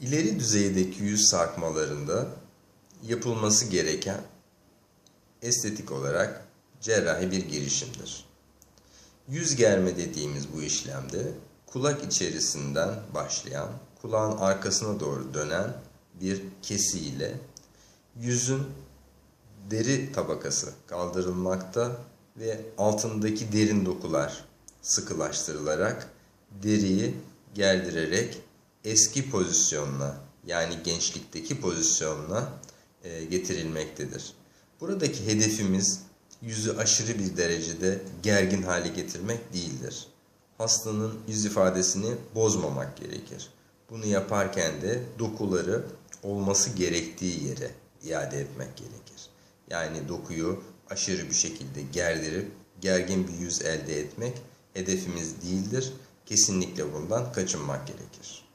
İleri düzeydeki yüz sarkmalarında yapılması gereken estetik olarak cerrahi bir girişimdir. Yüz germe dediğimiz bu işlemde kulak içerisinden başlayan, kulağın arkasına doğru dönen bir kesiyle yüzün deri tabakası kaldırılmakta ve altındaki derin dokular sıkılaştırılarak deriyi gerdirerek eski pozisyonuna yani gençlikteki pozisyonuna e, getirilmektedir. Buradaki hedefimiz yüzü aşırı bir derecede gergin hale getirmek değildir. Hastanın yüz ifadesini bozmamak gerekir. Bunu yaparken de dokuları olması gerektiği yere iade etmek gerekir. Yani dokuyu aşırı bir şekilde gerdirip gergin bir yüz elde etmek hedefimiz değildir. Kesinlikle bundan kaçınmak gerekir.